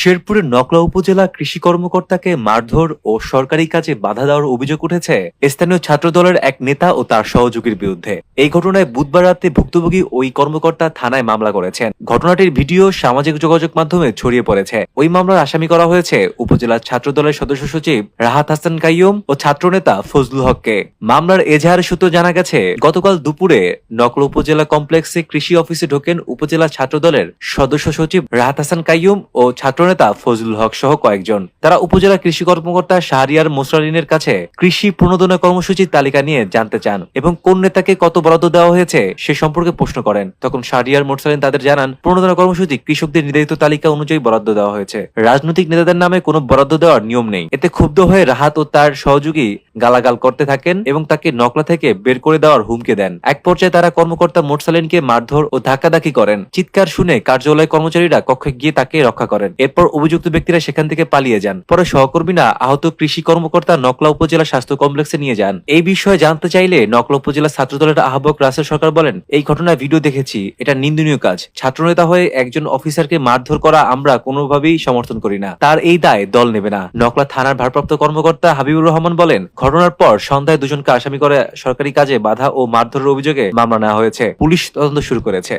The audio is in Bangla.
শেরপুরের নকলা উপজেলা কৃষি কর্মকর্তাকে মারধর ও সরকারি কাজে বাধা দেওয়ার অভিযোগ উঠেছে স্থানীয় ছাত্রদলের এক নেতা ও তার সহযোগীর বিরুদ্ধে। এই ঘটনায় বুধবার রাতে ভুক্তভোগী ওই কর্মকর্তা থানায় মামলা করেছেন। ঘটনাটির ভিডিও সামাজিক যোগাযোগ মাধ্যমে ছড়িয়ে পড়েছে। ওই মামলার আসামি করা হয়েছে উপজেলা ছাত্রদলের সদস্য সচিব রাহাত হাসান কাইয়ুম ও ছাত্রনেতা ফজলুল হককে। মামলার এজাহার সূত্র জানা গেছে, গতকাল দুপুরে নকলা উপজেলা কমপ্লেক্সে কৃষি অফিসে ঢোকেন উপজেলা ছাত্র দলের সদস্য সচিব রাহাত হাসান কাইয়ুম ও ছাত্রনেতা ফজলুল হক সহ কয়েকজন। তারা উপজেলা কৃষি কর্মকর্তা শাহরিয়ার মোসরালিনের কাছে কৃষি প্রণোদনা কর্মসূচির তালিকা নিয়ে জানতে চান এবং কোন নেতাকে কত বরাদ্দ দেওয়া হয়েছে সে সম্পর্কে প্রশ্ন করেন। তখন শাহরিয়ার মোসরালিন তাদের জানান, প্রণোদনা কর্মসূচি কৃষকদের নির্ধারিত তালিকা অনুযায়ী বরাদ্দ দেওয়া হয়েছে। রাজনৈতিক নেতাদের নামে কোনো বরাদ্দ দেওয়ার নিয়ম নেই। এতে ক্ষুব্ধ হয়ে রাহাত ও তার সহযোগী গালাগাল করতে থাকেন এবং তাকে নকলা থেকে বের করে দেওয়ার হুমকি দেন। এক পর্যায়ে তারা কর্মকর্তা মোরসালিনকে মারধর ও ধাক্কাধাক্কি করেন। চিৎকার শুনে কার্যালয় কর্মচারীরা কক্ষে গিয়ে তাকে রক্ষা করেন। এরপর অভিযুক্ত ব্যক্তিরা সেখান থেকে পালিয়ে যান। পরে সহকর্মীরা আহত কৃষি কর্মকর্তা নকলা উপজেলা স্বাস্থ্য কমপ্লেক্সে নিয়ে যান। এই বিষয়ে জানতে চাইলে নকলা উপজেলা ছাত্রদলের আহ্বায়ক রাসেল সরকার বলেন, এই ঘটনায় ভিডিও দেখেছি। এটা নিন্দনীয় কাজ। ছাত্রনেতা হয়ে একজন অফিসারকে মারধর করা আমরা কোনোভাবেই সমর্থন করি না। তার এই দায় দল নেবে না। নকলা থানার ভারপ্রাপ্ত কর্মকর্তা হাবিবুর রহমান বলেন, ঘটনার পর সন্ধ্যায় দুজনকে আসামি করে সরকারি কাজে বাধা ও মারধরের অভিযোগে মামলা নেওয়া হয়েছে। পুলিশ তদন্ত শুরু করেছে।